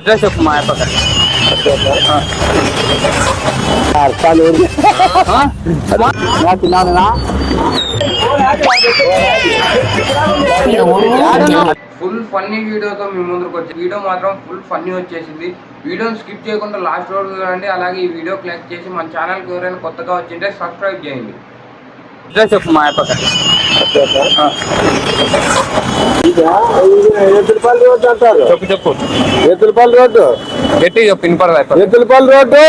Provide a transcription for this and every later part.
Address చెప్పు మా అప్ప అర్థాలు తిన్నాను ఫుల్ ఫన్నీ వీడియోతో మీ ముందుకు వచ్చి వీడియో మాత్రం ఫుల్ ఫన్నీ వచ్చేసింది. వీడియోని స్కిప్ చేయకుండా లాస్ట్ వరకు చూడండి. అలాగే ఈ వీడియో క్లిక్ చేసి మన ఛానల్కి ఎవరైనా కొత్తగా వచ్చింటే సబ్స్క్రైబ్ చేయండి. అడ్రస్ చెప్పు మా అప్ప ఎత్తులపల్లి రోడ్డు అంటారు చెప్పు చెప్పు. ఎత్తులపల్లి రోడ్డు గట్టి చెప్పు వినపడదు ఎత్తులపల్లి రోడ్డు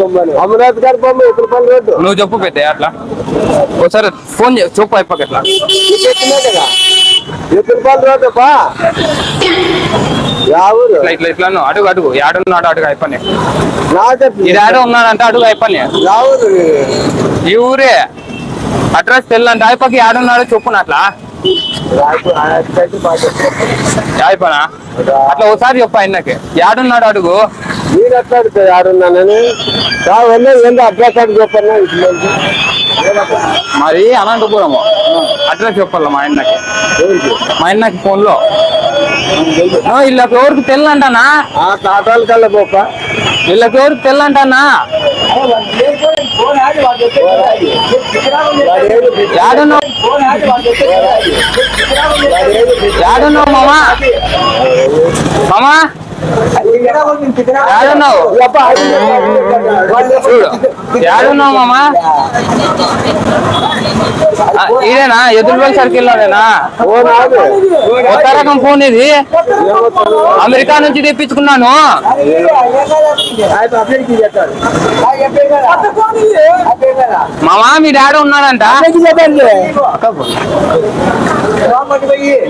బొమ్మ అంబేద్కర్ బొమ్మ ఎత్తులపల్లి రోడ్డు. నువ్వు చెప్పు పెద్ద అట్లా. ఒకసారి ఫోన్ చెప్పు అయిపోక ఎట్లా కదా? ఎత్తులపల్లి రోడ్డు ఇట్లా ఇట్లా ఇట్లా అను. అడుగు అడుగు. అయిపోయి ఉన్నాడంటే అడుగు అయిపోయి ఈ ఊరే. అడ్రస్ తెల్లంటే అయిపోకి యాడున్నాడో చెప్పు నా అట్లా. అయిపోనా అట్లా ఒకసారి చెప్పు ఆయనకి. యాడున్నాడు అడుగు మీరు ఎట్లా ఏందో అడ్రస్ అడిగి. చెప్పన్నా ఇట్లా మరి అనంతపురము అడ్రస్ చెప్పాల మా ఆయనకి? మా ఆయనకి ఫోన్లో ఓ, వీళ్ళకి ఎవరికి తెల్లంటానా? ఆ టాటాల కల్లా పోప. వీళ్ళకి ఎవరికి తెల్లంటానా? యాడున్నావు మామా మామా యాడున్నావు చూడు యాడున్నావు మామా? ఇదేనా? ఎదురుపల్లి సర్కిల్ లోనేనా కొత్త రకం ఫోన్ ఇది. అమెరికా నుంచి తెప్పించుకున్నాను. మామా మీ డాడీ ఉన్నాడంట.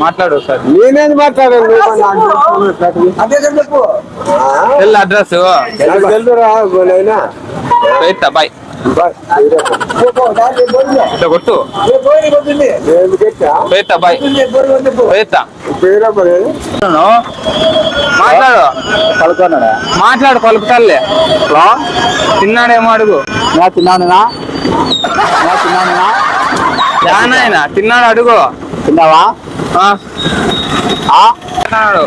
మాట్లాడు సార్ నేనేది మాట్లాడాను తెల్ల అడ్రస్ పెడతా బాయ్ కొట్టు. పెడతా బాయ్ మరి మాట్లాడు. పడుకున్నాడా? మాట్లాడు కలుపుతాలే. తిన్నాడేమో అడుగు. నా తిన్నాను నా తిన్నాను జానాయన తిన్నాడు అడుగు. తిన్నావా? ఆ, ఆ? తిన్నాడు.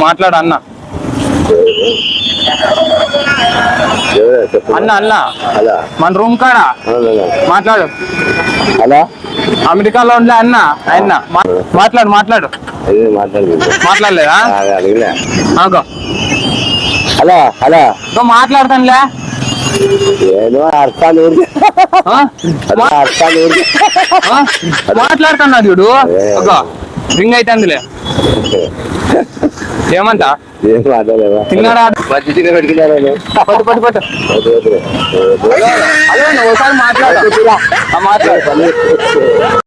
మాట్లాడు అన్న. అన్న అన్న. మన రూమ్ కాడ? మాట్లాడు. అలా? అమెరికాలో ఉండే అన్న మా- మాట్లాడు మాట్లాడు. మాట్లాడలేదు? అలా అలా. ఇగో మాట్లాడతానులే. ఏదో అర్థాలు అర్థాలు? మాట్లాడుతున్నా చూడు. రింగ్ అవుతుందిలే ఏమంట? తిన్నాడా? పట్టు పట్టు పట్టు. ఒకసారి మాట్లాడు. మాట్లాడు.